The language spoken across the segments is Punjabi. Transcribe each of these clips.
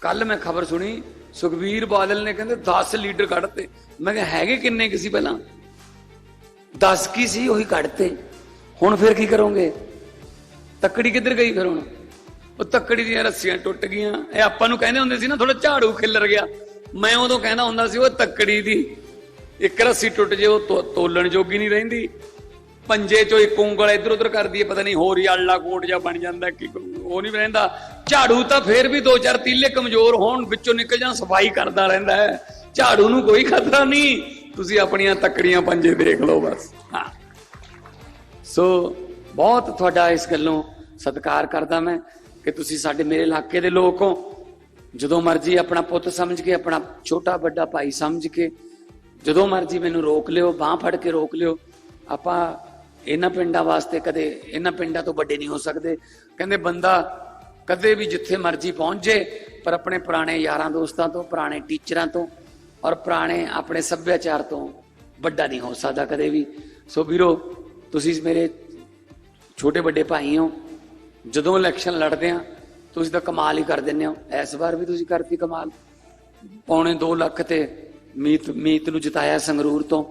ਕੱਲ ਮੈਂ ਖਬਰ ਸੁਣੀ, ਸੁਖਬੀਰ ਬਾਦਲ ਨੇ ਕਹਿੰਦੇ 10 ਲੀਡਰ ਕੱਢਤੇ। ਮੈਂ ਕਿਹਾ, ਹੈਗੇ ਕਿੰਨੇ ਕਿਸੇ ਪਹਿਲਾਂ? 10 ਕੀ ਸੀ, ਉਹੀ ਕੱਢਤੇ। ਹੁਣ ਫਿਰ ਕੀ ਕਰੋਗੇ? ਤੱਕੜੀ ਕਿੱਧਰ ਗਈ ਫਿਰ ਹੁਣ? ਉਹ ਤੱਕੜੀ ਦੀਆਂ ਰੱਸੀਆਂ ਟੁੱਟ ਗਈਆਂ। ਇਹ ਆਪਾਂ ਨੂੰ ਕਹਿੰਦੇ ਹੁੰਦੇ ਸੀ ਨਾ ਥੋੜਾ ਝਾੜੂ ਖਿੱਲਰ ਗਿਆ। ਮੈਂ ਉਦੋਂ ਕਹਿੰਦਾ ਹੁੰਦਾ ਸੀ, ਉਹ ਤੱਕੜੀ ਦੀ। ਇੱਕ ਰੱਸੀ ਟੁੱਟ ਜੇ, ਉਹ ਤੋ- ਤੋਲਣ ਜੋਗੀ ਨਹੀਂ ਰਹਿੰਦੀ। ਪੰਜੇ ਚੋਂ ਇੱਕ ਉਂਗਲ ਇੱਧਰ ਉੱਧਰ ਕਰਦੀ ਹੈ, ਪਤਾ ਨਹੀਂ ਹੋਰ ਹੀ ਆਲਾ ਕੋਟ ਜਾਂ ਬਣ ਜਾਂਦਾ, ਕਿ ਉਹ ਨਹੀਂ ਰਹਿੰਦਾ। ਝਾੜੂ ਤਾਂ ਫੇਰ ਵੀ ਦੋ ਚਾਰ ਤੀਲੇ ਕਮਜ਼ੋਰ ਹੋਣ, ਵਿੱਚੋਂ ਨਿਕਲ ਜਾਣ, ਸਫ਼ਾਈ ਕਰਦਾ ਰਹਿੰਦਾ ਹੈ। ਝਾੜੂ ਨੂੰ ਕੋਈ ਖਤਰਾ ਨਹੀਂ। ਤੁਸੀਂ ਆਪਣੀਆਂ ਤੱਕੜੀਆਂ ਪੰਜੇ ਦੇਖ ਲਓ ਬਸ। ਹਾਂ। ਸੋ, ਬਹੁਤ ਤੁਹਾਡਾ ਇਸ ਗੱਲੋਂ ਸਤਿਕਾਰ ਕਰਦਾ ਮੈਂ ਕਿ ਤੁਸੀਂ ਸਾਡੇ ਮੇਰੇ ਇਲਾਕੇ ਦੇ ਲੋਕ ਹੋ। ਜਦੋਂ ਮਰਜ਼ੀ ਆਪਣਾ ਪੁੱਤ ਸਮਝ ਕੇ, ਆਪਣਾ ਛੋਟਾ ਵੱਡਾ ਭਾਈ ਸਮਝ ਕੇ, ਜਦੋਂ ਮਰਜ਼ੀ ਮੈਨੂੰ ਰੋਕ ਲਿਓ, ਬਾਹ ਫੜ ਕੇ ਰੋਕ ਲਿਓ। ਆਪਾਂ ਇਹਨਾਂ ਪਿੰਡਾਂ ਵਾਸਤੇ ਕਦੇ, ਇਹਨਾਂ ਪਿੰਡਾਂ ਤੋਂ ਵੱਡੇ ਨਹੀਂ ਹੋ ਸਕਦੇ। ਕਹਿੰਦੇ, ਬੰਦਾ ਕਦੇ ਵੀ ਜਿੱਥੇ ਮਰਜ਼ੀ ਪਹੁੰਚ ਜੇ, ਪਰ ਆਪਣੇ ਪੁਰਾਣੇ ਯਾਰਾਂ ਦੋਸਤਾਂ ਤੋਂ, ਪੁਰਾਣੇ ਟੀਚਰਾਂ ਤੋਂ ਔਰ ਪੁਰਾਣੇ ਆਪਣੇ ਸੱਭਿਆਚਾਰ ਤੋਂ ਵੱਡਾ ਨਹੀਂ ਹੋ ਸਕਦਾ ਕਦੇ ਵੀ। ਸੋ ਵੀਰੋ, ਤੁਸੀਂ ਮੇਰੇ ਛੋਟੇ ਵੱਡੇ ਭਾਈ ਹੋ, ਜਦੋਂ ਇਲੈਕਸ਼ਨ ਲੜਦੇ ਆ ਤੁਸੀਂ ਤਾਂ ਕਮਾਲ ਹੀ ਕਰ ਦਿੰਦੇ ਹੋ। ਇਸ ਵਾਰ ਵੀ ਤੁਸੀਂ ਕਰਤੀ ਕਮਾਲ। ਪੌਣੇ 2 ਲੱਖ ਤੇ ਮੀਤ ਮੀਤ ਨੂੰ ਜਿਤਾਇਆ ਸੰਗਰੂਰ ਤੋਂ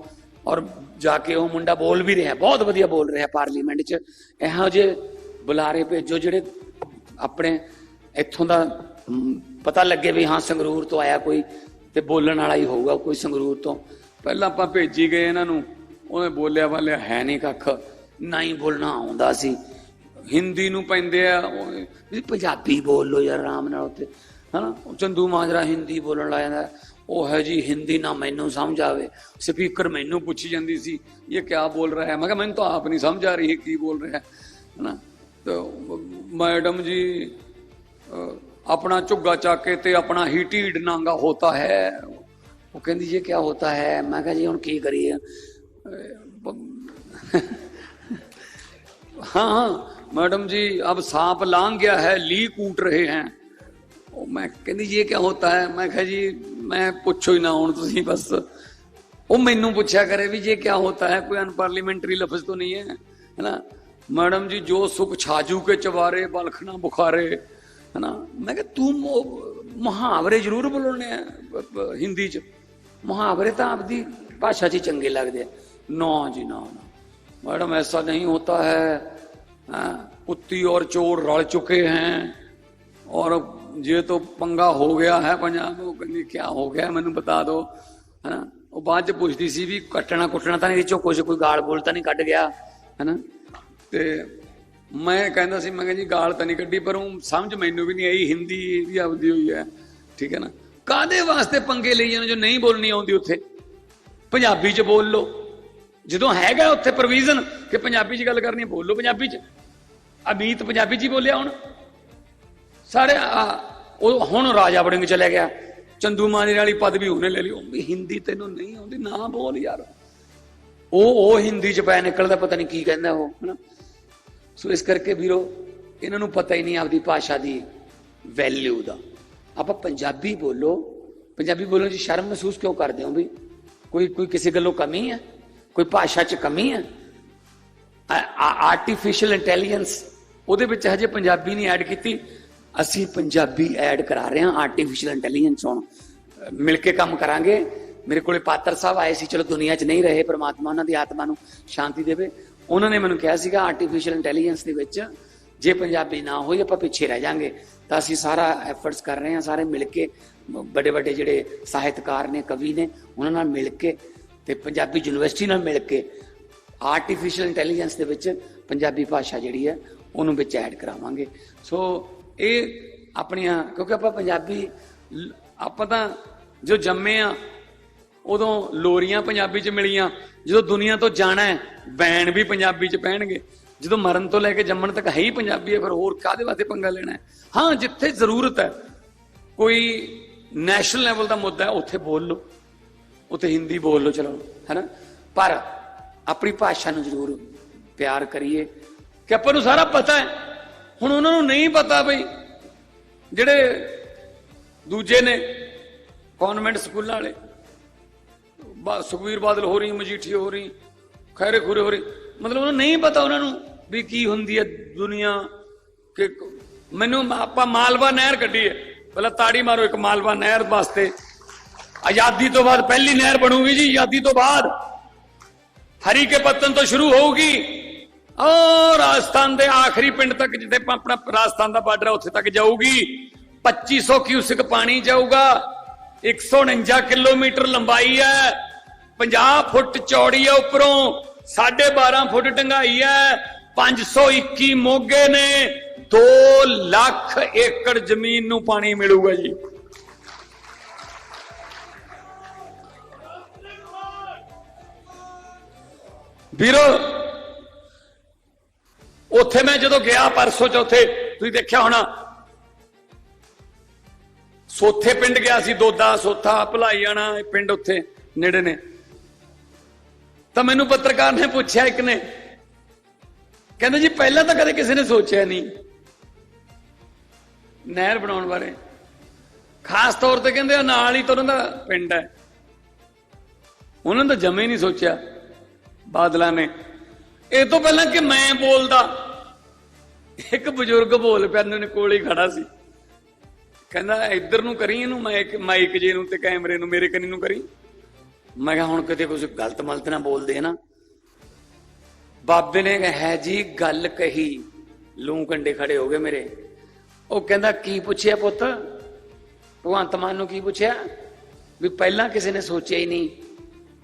ਔਰ ਜਾ ਕੇ ਉਹ ਮੁੰਡਾ ਬੋਲ ਵੀ ਰਿਹਾ, ਬਹੁਤ ਵਧੀਆ ਬੋਲ ਰਿਹਾ ਪਾਰਲੀਮੈਂਟ 'ਚ। ਇਹੋ ਜਿਹੇ ਬੁਲਾਰੇ ਭੇਜੋ ਜਿਹੜੇ ਆਪਣੇ ਇੱਥੋਂ ਦਾ ਪਤਾ ਲੱਗੇ ਵੀ ਹਾਂ ਸੰਗਰੂਰ ਤੋਂ ਆਇਆ ਕੋਈ ਤੇ ਬੋਲਣ ਵਾਲਾ ਹੀ ਹੋਊਗਾ ਕੋਈ ਸੰਗਰੂਰ ਤੋਂ। ਪਹਿਲਾਂ ਆਪਾਂ ਭੇਜੀ ਗਏ ਇਹਨਾਂ ਨੂੰ, ਉਹਨੇ ਬੋਲਿਆ ਵਾਲਿਆ ਹੈ ਨਹੀਂ ਕੱਖ, ਨਾ ਹੀ ਬੋਲਣਾ ਆਉਂਦਾ ਸੀ। ਹਿੰਦੀ ਨੂੰ ਪੈਂਦੇ ਆ, ਉਹ ਵੀ ਪੰਜਾਬੀ ਬੋਲ ਲੋ ਯਾਰ ਆਰਾਮ ਨਾਲ ਉੱਤੇ ਹਨਾ? ਉਹ ਚੰਦੂ ਮਾਜਰਾ ਹਿੰਦੀ ਬੋਲਣ ਲੱਗ ਜਾਂਦਾ। ਉਹ ਹੈ ਜੀ ਹਿੰਦੀ ਨਾ ਮੈਨੂੰ ਸਮਝ ਆਵੇ। ਸਪੀਕਰ ਮੈਨੂੰ ਪੁੱਛੀ ਜਾਂਦੀ ਸੀ, ਇਹ ਕਿਆ ਬੋਲ ਰਿਹਾ ਹੈ? ਮੈਂ ਕਿਹਾ, ਮੈਨੂੰ ਤਾਂ ਆਪ ਨਹੀਂ ਸਮਝ ਆ ਰਹੀ ਹੈ ਕੀ ਬੋਲ ਰਿਹਾ ਹੈ? ਹਨਾ? ਤਾਂ ਮੈਡਮ ਜੀ ਅਹ, ਆਪਣਾ ਝੁੱਗਾ ਚੱਕ ਕੇ ਤੇ ਆਪਣਾ ਹੀ ਢੀਡ ਨਾਂਗਾ ਹੋਤਾ ਹੈ ਉਹ ਕਹਿੰਦੀ ਜੀ ਕਿਆ ਹੋਤਾ ਹੈ ਮੈਂ ਕਿਹਾ ਜੀ ਹੁਣ ਕੀ ਕਰੀਏ ਅਹ, हाँ हाँ मैडम जी अब सांप लांग गया है ली कूट रहे हैं ਉਹ ਮੈਂ ਕਹਿੰਦੀ ਜੀ ਇਹ ਕੀ ਹੁੰਦਾ ਹੈ ਮੈਂ ਕਿਹਾ ਜੀ ਮੈਂ ਪੁੱਛੋ ਹੀ ਨਾ ਹੁਣ ਤੁਸੀਂ ਬਸ ਉਹ ਮੈਨੂੰ ਪੁੱਛਿਆ ਕਰੇ ਵੀ ਜੇ ਕੀ ਹੁੰਦਾ ਹੈ ਕੋਈ ਅਨਪਾਰਲੀਮੈਂਟਰੀ ਲਫ਼ਜ਼ ਤਾਂ ਨਹੀਂ ਹੈ ਹੈ ਨਾ ਮੈਡਮ ਜੀ ਜੋ ਸੁਖ ਛਾਜੂ ਕੇ ਚਵਾਰੇ ਬਲਖਣਾ ਬੁਖਾਰੇ ਹੈ ਨਾ ਮੈਂ ਕਿਹਾ ਤੂੰ ਮੋ- ਮੁਹਾਵਰੇ ਜ਼ਰੂਰ ਬੋਲਣੇ ਆ ਬ- ਬ- ਹਿੰਦੀ ਚ ਮੁਹਾਵਰੇ ਤਾਂ ਆਪਦੀ ਭਾਸ਼ਾ 'ਚ ਹੀ ਚੰਗੇ ਲੱਗਦੇ ਆ ਨਾ ਜੀ ਨਾ ਨਾ मैडम ऐसा नहीं होता है हाँ, कुत्ती और चोर रल चुके हैं और ये तो पंगा हो ਗਿਆ ਹੈ ਪੰਜਾਬ ਉਹ ਕਹਿੰਦੀ ਕੀ ਹੋ ਗਿਆ ਮੈਨੂੰ ਬਤਾ ਦਿਓ ਹਨਾ ਉਹ ਬਾਅਦ ਚ ਪੁੱਛਦੀ ਸੀ ਵੀ ਕੱਟਣਾ ਕੁੱਟਣਾ ਤਾਂ ਨਹੀਂ ਵਿੱਚੋਂ ਕੁਝ ਕੋਈ ਗਾਲ ਬੋਲ ਤਾਂ ਨਹੀਂ ਕੱਢ ਗਿਆ ਹਨਾ ਤੇ ਮੈਂ ਕਹਿੰਦਾ ਸੀ ਮੈਂ ਕਿਹਾ ਜੀ ਗਾਲ ਤਾਂ ਨਹੀਂ ਕੱਢੀ ਪਰ ਉਹ ਸਮਝ ਮੈਨੂੰ ਵੀ ਨਹੀਂ ਆਈ ਹਿੰਦੀ ਵੀ ਆਪਦੀ ਹੋਈ ਹੈ ਠੀਕ ਹੈ ਨਾ? ਕਾਦੇ ਵਾਸਤੇ ਪੰਗੇ ਲਈ ਜਾਂਦੇ ਜੋ ਨਹੀਂ ਬੋਲਣੀ ਆਉਂਦੀ ਉੱਥੇ? ਪੰਜਾਬੀ ਚ ਬੋਲ ਲਓ। ਜਦੋਂ ਹੈਗਾ ਉੱਥੇ ਪ੍ਰੋਵੀਜ਼ਨ ਕਿ ਪੰਜਾਬੀ 'ਚ ਗੱਲ ਕਰਨੀ ਹੈ, ਬੋਲੋ ਪੰਜਾਬੀ 'ਚ। ਅਮੀਤ ਪੰਜਾਬੀ 'ਚ ਹੀ ਬੋਲਿਆ ਹੁਣ। ਸਾਰੇ ਆ, ਉਹ ਹੁਣ ਰਾਜਾ ਵੜਿੰਗ ਚਲੇ ਗਿਆ। ਚੰਦੂ ਮਾਜਰੇ ਵਾਲੀ ਪਦਵੀ ਉਹਨੇ ਲੈ ਲਈ। ਉਹ ਵੀ ਹਿੰਦੀ ਤੈਨੂੰ ਨਹੀਂ ਆਉਂਦੀ ਨਾ ਬੋਲ ਯਾਰ। ਉਹ ਉਹ ਹਿੰਦੀ 'ਚ ਪੈ ਨਿਕਲਦਾ ਪਤਾ ਨਹੀਂ ਕੀ ਕਹਿੰਦਾ ਉਹ ਹਨਾ? ਸੋ ਇਸ ਕਰਕੇ ਵੀਰੋ, ਇਹਨਾਂ ਨੂੰ ਪਤਾ ਹੀ ਨਹੀਂ ਆਪਦੀ ਭਾਸ਼ਾ ਦੀ ਵੈਲਿਊ ਦਾ। ਆਪਾਂ ਪੰਜਾਬੀ ਬੋਲੋ, ਪੰਜਾਬੀ ਬੋਲਣ 'ਚ ਸ਼ਰਮ ਮਹਿਸੂਸ ਕਿਉਂ ਕਰਦੇ ਹੋ ਵੀ ਕੋਈ ਕੋਈ ਕਿਸੇ ਗੱਲੋਂ ਕਮੀ ਹੈ? ਕੋਈ ਭਾਸ਼ਾ 'ਚ ਕਮੀ ਹੈ? ਆਰਟੀਫੀਸ਼ੀਅਲ ਇੰਟੈਲੀਜੈਂਸ ਉਹਦੇ ਵਿੱਚ ਹਜੇ ਪੰਜਾਬੀ ਨਹੀਂ ਐਡ ਕੀਤੀ। ਅਸੀਂ ਪੰਜਾਬੀ ਐਡ ਕਰਾ ਰਹੇ ਹਾਂ ਆਰਟੀਫੀਸ਼ੀਅਲ ਇੰਟੈਲੀਜੈਂਸ ਹੁਣ। ਮਿਲ ਕੇ ਕੰਮ ਕਰਾਂਗੇ। ਮੇਰੇ ਕੋਲੇ ਪਾਤਰ ਸਾਹਿਬ ਆਏ ਸੀ, ਚਲੋ ਦੁਨੀਆ 'ਚ ਨਹੀਂ ਰਹੇ, ਪ੍ਰਮਾਤਮਾ ਉਹਨਾਂ ਦੀ ਆਤਮਾ ਨੂੰ ਸ਼ਾਂਤੀ ਦੇਵੇ। ਉਹਨਾਂ ਨੇ ਮੈਨੂੰ ਕਿਹਾ ਸੀਗਾ ਆਰਟੀਫੀਸ਼ੀਅਲ ਇੰਟੈਲੀਜੈਂਸ ਦੇ ਵਿੱਚ, ਜੇ ਪੰਜਾਬੀ ਨਾ ਹੋਈ ਆਪਾਂ ਪਿੱਛੇ ਰਹਿ ਜਾਾਂਗੇ। ਤਾਂ ਅਸੀਂ ਸਾਰਾ ਐਫਰਟਸ ਕਰ ਰਹੇ ਹਾਂ, ਸਾਰੇ ਮਿਲ ਕੇ, ਵੱਡੇ ਵੱਡੇ ਜਿਹੜੇ ਸਾਹਿਤਕਾਰ ਨੇ, ਕਵੀ ਨੇ, ਉਹਨਾਂ ਨਾਲ ਮਿਲ ਕੇ ਤੇ ਪੰਜਾਬੀ ਯੂਨੀਵਰਸਿਟੀ ਨਾਲ ਮਿਲ ਕੇ ਆਰਟੀਫੀਸ਼ੀਅਲ ਇੰਟੈਲੀਜੈਂਸ ਦੇ ਵਿੱਚ ਪੰਜਾਬੀ ਭਾਸ਼ਾ ਜਿਹੜੀ ਹੈ, ਉਹਨੂੰ ਵਿੱਚ ਐਡ ਕਰਾਵਾਂਗੇ। ਸੋ ਇਹ ਆਪਣੀਆਂ, ਕਿਉਂਕਿ ਆਪਾਂ ਪੰਜਾਬੀ, ਆਪਾਂ ਤਾਂ ਜੋ ਜੰਮੇ ਆ ਉਦੋਂ ਲੋਰੀਆਂ ਪੰਜਾਬੀ ਚ ਮਿਲੀਆਂ। ਜਦੋਂ ਦੁਨੀਆ ਤੋਂ ਜਾਣਾ ਹੈ ਬੈਣ ਵੀ ਪੰਜਾਬੀ ਚ ਪੈਣਗੇ। ਜਦੋਂ ਮਰਨ ਤੋਂ ਲੈ ਕੇ ਜੰਮਣ ਤੱਕ ਹੈ ਹੀ ਪੰਜਾਬੀ ਹੈ, ਫਿਰ ਹੋਰ ਕਾਦੇ ਵਾਸਤੇ ਪੰਗਾ ਲੈਣਾ ਹੈ? ਹਾਂ, ਜਿੱਥੇ ਜ਼ਰੂਰਤ ਹੈ, ਕੋਈ ਨੈਸ਼ਨਲ ਲੈਵਲ ਦਾ ਮੁੱਦਾ ਹੈ, ਉੱਥੇ ਬੋਲ ਲਓ। ਉੱਥੇ ਹਿੰਦੀ ਬੋਲ ਲਓ, ਚਲੋ, ਹੈਨਾ? ਪਰ ਆਪਣੀ ਭਾਸ਼ਾ ਨੂੰ ਜ਼ਰੂਰ ਪਿਆਰ ਕਰੀਏ। ਕਿ ਆਪਾਂ ਨੂੰ ਸਾਰਾ ਪਤਾ ਹੈ। ਹੁਣ ਉਹਨਾਂ ਨੂੰ ਨਹੀਂ ਪਤਾ ਬਈ ਜਿਹੜੇ ਦੂਜੇ ਨੇ ਕਨਵੈਂਟ ਸਕੂਲਾਂ ਵਾਲੇ ਸੁਖਵੀਰ ਬਾਦਲ ਹੋ ਰਹੀ ਮਜੀਠੀ ਹੋ ਰਹੀ ਖੈਰੇ ਖੁਰੇ ਹੋ ਰਹੀ। ਮਤਲਬ ਉਹਨੂੰ ਨਹੀਂ ਪਤਾ ਉਹਨਾਂ ਨੂੰ ਵੀ ਕੀ ਹੁੰਦੀ ਹੈ ਦੁਨੀਆ ਕਿ ਮੈਨੂੰ ਆਪਾਂ ਮਾਲਵਾ ਨਹਿਰ ਕੱਢੀ ਹੈ। ਪਹਿਲਾਂ ਤਾੜੀ ਮਾਰੋ ਇੱਕ ਮਾਲਵਾ ਨਹਿਰ ਵਾਸਤੇ। ਆਜ਼ਾਦੀ ਤੋਂ ਬਾਅਦ ਪਹਿਲੀ ਨਹਿਰ ਬਣੂਗੀ ਜੀ, ਆਜ਼ਾਦੀ ਤੋਂ ਬਾਅਦ। ਹਰੀ ਕੇ ਪੱਤਨ ਤੋਂ ਸ਼ੁਰੂ ਹੋਊਗੀ। ਔਰ ਰਾਜਸਥਾਨ ਦੇ ਆਖਰੀ ਪਿੰਡ ਤੱਕ ਜਿੱਥੇ ਪ- ਆਪਣਾ ਰਾਜਸਥਾਨ ਦਾ ਬਾਰਡਰ ਹੈ, ਉੱਥੇ ਤੱਕ ਜਾਊਗੀ। 2500 ਕਿਊਸਿਕ ਪਾਣੀ ਜਾਊਗਾ। 149 ਕਿਲੋਮੀਟਰ ਲੰਬਾਈ ਹੈ। 50 ਫੁੱਟ ਚੌੜੀ ਹੈ ਉੱਪਰੋਂ 12.5 ਫੁੱਟ ਡੰਗਾਈ ਹੈ 521 ਮੋਗੇ ਨੇ 2 ਲੱਖ ਏਕੜ ਜ਼ਮੀਨ ਨੂੰ ਪਾਣੀ ਮਿਲੂਗਾ ਜੀ। ਵੀਰੋ, ਉੱਥੇ ਮੈਂ ਜਦੋਂ ਗਿਆ ਪਰਸੋਂ ਚੌਥੇ, ਤੁਸੀਂ ਦੇਖਿਆ ਹੋਣਾ, ਸੋਥੇ ਪਿੰਡ ਗਿਆ ਸੀ, ਦੋਦਾ ਸੋਥਾ ਭਲਾਈ ਆਣਾ ਇਹ ਪਿੰਡ ਉੱਥੇ ਨੇੜੇ ਨੇ। ਤਾਂ ਮੈਨੂੰ ਪੱਤਰਕਾਰ ਨੇ ਪੁੱਛਿਆ ਇੱਕ ਨੇ। ਕਹਿੰਦਾ ਜੀ, ਪਹਿਲਾਂ ਤਾਂ ਕਦੇ ਕਿਸੇ ਨੇ ਸੋਚਿਆ ਨਹੀਂ। ਨਹਿਰ ਬਣਾਉਣ ਬਾਰੇ। ਖਾਸ ਤੌਰ ਤੇ ਕਹਿੰਦੇ ਨਾਲ ਹੀ ਤਾਂ ਉਹਨਾਂ ਦਾ ਪਿੰਡ ਹੈ। ਉਹਨਾਂ ਦਾ ਜਮੇ ਨਹੀਂ ਸੋਚਿਆ, ਬਾਦਲਾਂ ਨੇ। ਇਹ ਤੋਂ ਪਹਿਲਾਂ ਕਿ ਮੈਂ ਬੋਲਦਾ। ਇੱਕ ਬਜ਼ੁਰਗ ਬੋਲ ਪਿਆ ਨੇ ਕੋਲ ਹੀ ਖੜਾ ਸੀ। ਕਹਿੰਦਾ, ਇੱਧਰ ਨੂੰ ਕਰੀ ਇਹਨੂੰ? ਮਾਈਕ ਮਾਈਕ ਜੇ ਨੂੰ ਤੇ ਕੈਮਰੇ ਨੂੰ, ਮੇਰੇ ਕੰਨੀ ਨੂੰ ਕਰੀ? ਮੈਂ ਕਿਹਾ ਹੁਣ ਕਿਤੇ ਕੁਝ ਗਲਤ ਮਲਤ ਨਾ ਬੋਲਦੇ ਨਾ ਬਾਬੇ ਨੇ ਕਿਹਾ ਹੈ ਜੀ ਗੱਲ ਕਹੀ, ਲੂੰ ਕੰਡੇ ਖੜੇ ਹੋ ਗਏ ਮੇਰੇ। ਉਹ ਕਹਿੰਦਾ, ਕੀ ਪੁੱਛਿਆ ਪੁੱਤ? ਭਗਵੰਤ ਮਾਨ ਨੂੰ ਕੀ ਪੁੱਛਿਆ? ਵੀ ਪਹਿਲਾਂ ਕਿਸੇ ਨੇ ਸੋਚਿਆ ਹੀ ਨਹੀਂ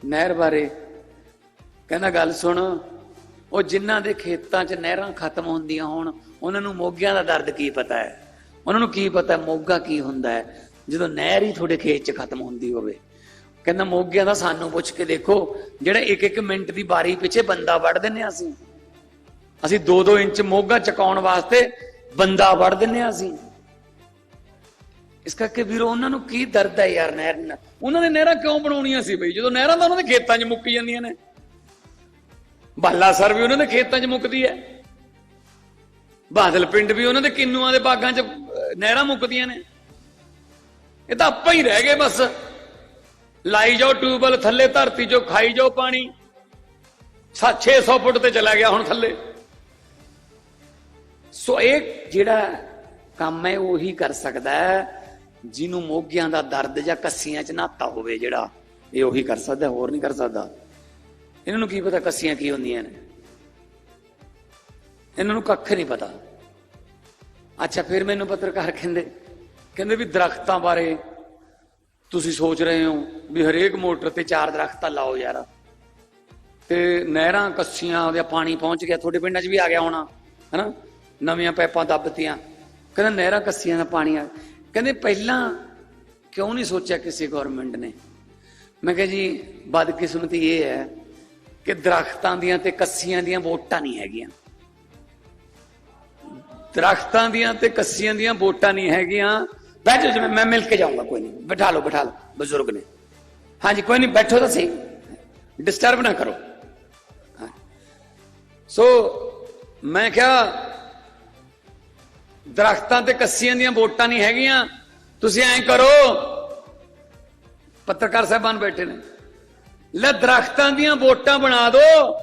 ਨਹਿਰ ਬਾਰੇ। ਕਹਿੰਦਾ, ਗੱਲ ਸੁਣ, ਉਹ ਜਿਨ੍ਹਾਂ ਦੇ ਖੇਤਾਂ 'ਚ ਨਹਿਰਾਂ ਖਤਮ ਹੁੰਦੀਆਂ ਹੋਣ, ਉਹਨਾਂ ਨੂੰ ਮੋਗਿਆਂ ਦਾ ਦਰਦ ਕੀ ਪਤਾ ਹੈ? ਉਹਨਾਂ ਨੂੰ ਕੀ ਪਤਾ ਮੋਗਾ ਕੀ ਹੁੰਦਾ ਹੈ? ਜਦੋਂ ਨਹਿਰ ਹੀ ਤੁਹਾਡੇ ਖੇਤ 'ਚ ਖਤਮ ਹੁੰਦੀ ਹੋਵੇ ਕਹਿੰਦਾ ਮੋਗਿਆਂ ਦਾ ਸਾਨੂੰ ਪੁੱਛ ਕੇ ਦੇਖੋ, ਜਿਹੜਾ ਇੱਕ ਇੱਕ ਮਿੰਟ ਦੀ ਬਾਰੀ ਪਿੱਛੇ ਬੰਦਾ ਵੜ ਦਿੰਨੇ ਆ ਅਸੀਂ। ਅਸੀਂ 2-2 ਇੰਚ ਮੋਗਾ ਚਕਾਉਣ ਵਾਸਤੇ ਬੰਦਾ ਵੜ ਦਿੰਨੇ ਆ ਅਸੀਂ। ਇਸ ਕਰਕੇ ਵੀਰੋ, ਉਹਨਾਂ ਨੂੰ ਕੀ ਦਰਦ ਹੈ ਯਾਰ ਨਹਿਰ ਨਾਲ? ਉਹਨਾਂ ਨੇ ਨਹਿਰਾਂ ਕਿਉਂ ਬਣਾਉਣੀਆਂ ਸੀ ਬਈ? ਜਦੋਂ ਨਹਿਰਾਂ ਤਾਂ ਉਹਨਾਂ ਦੇ ਖੇਤਾਂ 'ਚ ਮੁੱਕੀ ਜਾਂਦੀਆਂ ਨੇ। ਬਾਲਾ ਸਰ ਵੀ ਉਹਨਾਂ ਦੇ ਖੇਤਾਂ 'ਚ ਮੁੱਕਦੀ ਹੈ। ਬਾਦਲ ਪਿੰਡ ਵੀ ਉਹਨਾਂ ਦੇ ਕਿੰਨੂਆਂ ਦੇ ਬਾਗਾਂ 'ਚ ਨਹਿਰਾਂ ਮੁੱਕਦੀਆਂ ਨੇ। ਇਹ ਤਾਂ ਆਪਾਂ ਹੀ ਰਹਿ ਗਏ ਬਸ। ਲਾਈ ਜਾਓ ਟਿਊਬਲ ਥੱਲੇ ਧਰਤੀ ਜੋ ਖਾਈ ਜਾਓ ਪਾਣੀ। 600 ਫੁੱਟ ਤੇ ਚਲਾ ਗਿਆ ਹੁਣ ਥੱਲੇ। ਸੋ ਇਹ ਜਿਹੜਾ ਕੰਮ ਹੈ, ਉਹੀ ਕਰ ਸਕਦਾ ਹੈ, ਜਿਹਨੂੰ ਮੋਗਿਆਂ ਦਾ ਦਰਦ ਜਾਂ ਕੱਸੀਆਂ 'ਚ ਨਾਤਾ ਹੋਵੇ ਜਿਹੜਾ, ਇਹ ਉਹੀ ਕਰ ਸਕਦਾ, ਹੋਰ ਨਹੀਂ ਕਰ ਸਕਦਾ। ਇਹਨਾਂ ਨੂੰ ਕੀ ਪਤਾ ਕੱਸੀਆਂ ਕੀ ਹੁੰਦੀਆਂ ਨੇ? ਇਹਨਾਂ ਨੂੰ ਕੱਖ ਨਹੀਂ ਪਤਾ। ਅੱਛਾ, ਫਿਰ ਮੈਨੂੰ ਪੱਤਰਕਾਰ ਕਹਿੰਦੇ ਕਹਿੰਦੇ ਵੀ ਦਰਖਤਾਂ ਬਾਰੇ ਤੁਸੀਂ ਸੋਚ ਰਹੇ ਹੋ ਵੀ ਹਰੇਕ ਮੋਟਰ ਤੇ ਚਾਰ ਦਰਖਤਾਂ ਲਾਓ ਯਾਰ। ਤੇ ਨਹਿਰਾਂ ਕੱਸੀਆਂ ਉਹਦਾ ਪਾਣੀ ਪਹੁੰਚ ਗਿਆ, ਤੁਹਾਡੇ ਪਿੰਡਾਂ 'ਚ ਵੀ ਆ ਗਿਆ ਹੋਣਾ, ਹੈਨਾ? ਨਵੀਆਂ ਪਾਈਪਾਂ ਦੱਬਤੀਆਂ। ਕਹਿੰਦਾ ਨਹਿਰਾਂ ਕੱਸੀਆਂ ਦਾ ਪਾਣੀ ਆ। ਕਹਿੰਦੇ ਪਹਿਲਾਂ ਕਿਉਂ ਨਹੀਂ ਸੋਚਿਆ ਕਿਸੇ ਗਵਰਨਮੈਂਟ ਨੇ? ਮੈਂ ਕਿਹਾ ਜੀ, ਬਦਕਿਸਮਤੀ ਇਹ ਹੈ ਕਿ ਦਰਖਤਾਂ ਦੀਆਂ ਤੇ ਕੱਸੀਆਂ ਦੀਆਂ ਵੋਟਾਂ ਨਹੀਂ ਹੈਗੀਆਂ। ਦਰਖਤਾਂ ਦੀਆਂ ਤੇ ਕੱਸੀਆਂ ਦੀਆਂ ਵੋਟਾਂ ਨਹੀਂ ਹੈਗੀਆਂ। ਬੈਠੋ ਜੀ, ਮੈਂ- ਮੈਂ ਮਿਲ ਕੇ ਜਾਊਂਗਾ, ਕੋਈ ਨਹੀਂ। ਬਿਠਾ ਲਓ ਬਿਠਾ ਲਓ, ਬਜ਼ੁਰਗ ਨੇ। ਹਾਂਜੀ, ਕੋਈ ਨਹੀਂ, ਬੈਠੋ ਤਾਂ ਸਹੀ। ਡਿਸਟਰਬ ਨਾ ਕਰੋ। ਹਾਂ। ਸੋ ਮੈਂ ਕਿਹਾ, ਦਰਖਤਾਂ ਤੇ ਕੱਸੀਆਂ ਦੀਆਂ ਵੋਟਾਂ ਨਹੀਂ ਹੈਗੀਆਂ। ਤੁਸੀਂ ਐਂ ਕਰੋ, ਪੱਤਰਕਾਰ ਸਾਹਿਬਾਨ ਬੈਠੇ ਨੇ। ਲੈ, ਦਰਖਤਾਂ ਦੀਆਂ ਵੋਟਾਂ ਬਣਾ ਦਿਓ।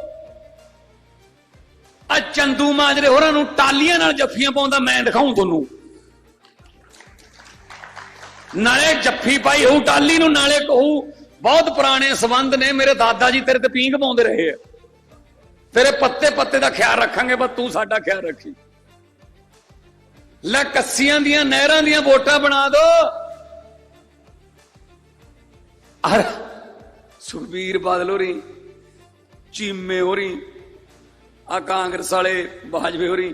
ਆ ਚੰਦੂ ਮਾਜਰੇ ਹੋਰਾਂ ਨੂੰ ਟਾਲੀਆਂ ਨਾਲ ਜੱਫੀਆਂ ਪਾਉਂਦਾ ਮੈਂ ਦਿਖਾਉਂ ਤੁਹਾਨੂੰ। ਨਾਲੇ ਜੱਫੀ ਪਾਈ ਹੋਊ ਟਾਲੀ ਨੂੰ ਨਾਲੇ ਕਹੂ, ਬਹੁਤ ਪੁਰਾਣੇ ਸਬੰਧ ਨੇ, ਮੇਰੇ ਦਾਦਾ ਜੀ ਤੇਰੇ ਤੇ ਪੀਂਘ ਪਾਉਂਦੇ ਰਹੇ ਆ। ਤੇਰੇ ਪੱਤੇ ਪੱਤੇ ਦਾ ਖਿਆਲ ਰੱਖਾਂਗੇ, ਬਸ ਤੂੰ ਸਾਡਾ ਖਿਆਲ ਰੱਖੀ। ਲੈ ਕੱਸੀਆਂ ਦੀਆਂ, ਨਹਿਰਾਂ ਦੀਆਂ ਵੋਟਾਂ ਬਣਾ ਦੋ। ਅਰ, ਸੁਖਬੀਰ ਬਾਦਲ ਹੋਰੀ, ਚੀਮੇ ਹੋਰੀ, ਆ ਕਾਂਗਰਸ ਵਾਲੇ ਬਾਜਵੇ ਹੋਰੀ,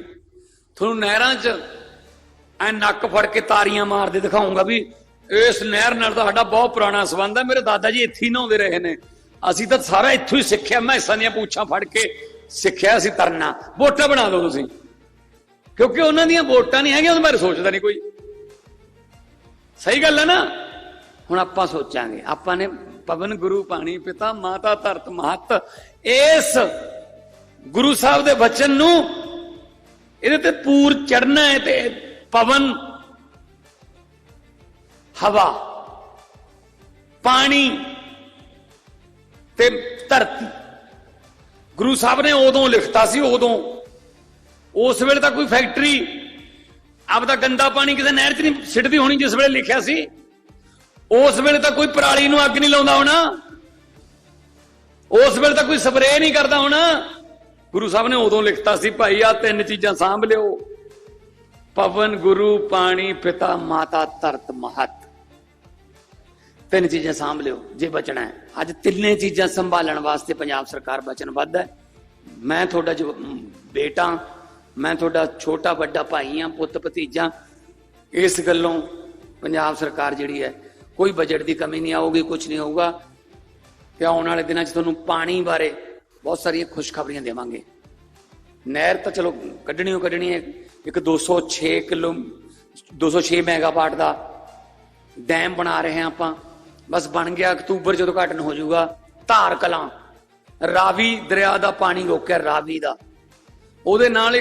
ਤੁਹਾਨੂੰ ਨਹਿਰਾਂ 'ਚ ਐ ਨੱਕ ਫੜ ਕੇ ਤਾਰੀਆਂ ਮਾਰਦੇ ਦਿਖਾਉਂਗਾ ਵੀ ਇਸ ਨਹਿਰ ਨਾਲ ਤਾਂ ਸਾਡਾ ਬਹੁਤ ਪੁਰਾਣਾ ਸਬੰਧ ਹੈ। ਮੇਰੇ ਦਾਦਾ ਜੀ ਇੱਥੇ ਹੀ ਨਹਾਉਂਦੇ ਰਹੇ ਨੇ। ਅਸੀਂ ਤਾਂ ਸਾਰਾ ਇੱਥੋਂ ਹੀ ਸਿੱਖਿਆ। ਮੈਂ ਮੈਸਾਂ ਦੀਆਂ ਪੂਛਾਂ ਫੜ ਕੇ ਸਿੱਖਿਆ ਸੀ ਤਰਨਾ। ਵੋਟਾਂ ਬਣਾ ਦਿਓ ਤੁਸੀਂ। ਕਿਉਂਕਿ ਉਹਨਾਂ ਦੀਆਂ ਵੋਟਾਂ ਨਹੀਂ ਹੈਗੀਆਂ, ਉਹਦੇ ਬਾਰੇ ਸੋਚਦਾ ਨਹੀਂ ਕੋਈ। ਸਹੀ ਗੱਲ ਹੈ ਨਾ? ਹੁਣ ਆਪਾਂ ਸੋਚਾਂਗੇ। ਆਪਾਂ ਨੇ ਪਵਨ, ਗੁਰੂ ਪਾਣੀ ਪਿਤਾ, ਮਾਤਾ, ਧਰਤ, ਮਹਤ, ਇਸ ਗੁਰੂ ਸਾਹਿਬ ਦੇ ਬਚਨ ਨੂੰ ਇਹਦੇ ਤੇ ਪੂਰ ਚੜਨਾ ਹੈ ਤੇ ਪਵਨ ਹਵਾ, ਪਾਣੀ ਤੇ ਧਰਤੀ। ਗੁਰੂ ਸਾਹਿਬ ਨੇ ਉਦੋਂ ਲਿਖਤਾ ਸੀ, ਉਦੋਂ। ਉਸ ਵੇਲੇ ਤਾਂ ਕੋਈ ਫੈਕਟਰੀ ਆਪਦਾ ਗੰਦਾ ਪਾਣੀ ਕਿਸੇ ਨਹਿਰ 'ਚ ਨਹੀਂ ਸਿੱਟਦੀ ਹੋਣੀ ਜਿਸ ਵੇਲੇ ਲਿਖਿਆ ਸੀ। ਉਸ ਵੇਲੇ ਤਾਂ ਕੋਈ ਪਰਾਲੀ ਨੂੰ ਅੱਗ ਨਹੀਂ ਲਾਉਂਦਾ ਹੋਣਾ। ਉਸ ਵੇਲੇ ਤਾਂ ਕੋਈ ਸਪਰੇਅ ਨਹੀਂ ਕਰਦਾ ਹੋਣਾ। ਗੁਰੂ ਸਾਹਿਬ ਨੇ ਉਦੋਂ ਲਿਖਤਾ ਸੀ, ਭਾਈ ਆ ਤਿੰਨ ਚੀਜ਼ਾਂ ਸਾਂਭ ਲਿਓ। ਪਵਨ, ਗੁਰੂ, ਪਾਣੀ, ਪਿਤਾ, ਮਾਤਾ, ਧਰਤ, ਮਹਤ। ਤਿੰਨ ਚੀਜ਼ਾਂ ਸਾਂਭ ਲਿਓ, ਜੇ ਬਚਣਾ ਹੈ। ਅੱਜ ਤਿੰਨੇ ਚੀਜ਼ਾਂ ਸੰਭਾਲਣ ਵਾਸਤੇ ਪੰਜਾਬ ਸਰਕਾਰ ਵਚਨਬੱਧ ਹੈ। ਮੈਂ ਤੁਹਾਡਾ ਜੋ ਬੇਟਾ, ਮੈਂ ਤੁਹਾਡਾ ਛੋਟਾ ਵੱਡਾ ਭਾਈ ਆ ਪੁੱਤ ਭਤੀਜਾ, ਇਸ ਗੱਲੋਂ ਪੰਜਾਬ ਸਰਕਾਰ ਜਿਹੜੀ ਹੈ, ਕੋਈ ਬਜਟ ਦੀ ਕਮੀ ਨਹੀਂ ਆਊਗੀ ਕੁਝ ਨਹੀਂ ਹੋਊਗਾ। ਤੇ ਆਉਣ ਵਾਲੇ ਦਿਨਾਂ 'ਚ ਤੁਹਾਨੂੰ ਪਾਣੀ ਬਾਰੇ ਬਹੁਤ ਸਾਰੀਆਂ ਖੁਸ਼ਖਬਰੀਆਂ ਦੇਵਾਂਗੇ। ਨਹਿਰ ਤਾਂ ਚਲੋ ਕੱਢਣੀ ਓ ਕੱਢਣੀ ਹੈ, ਇੱਕ 206 ਕਿਲੋ 206 ਮੈਗਾਵਾਟ ਦਾ ਡੈਮ ਬਣਾ ਰਹੇ ਹਾਂ ਆਪਾਂ। ਬਸ ਬਣ ਗਿਆ, ਅਕਤੂਬਰ ਜਦੋਂ ਘਟਨ ਹੋ ਜਾਊਗਾ, ਧਾਰ ਕਲਾਂ। ਰਾਵੀ ਦਰਿਆ ਦਾ ਪਾਣੀ ਰੋਕਿਆ, ਰਾਵੀ ਦਾ। ਉਹਦੇ ਨਾਲ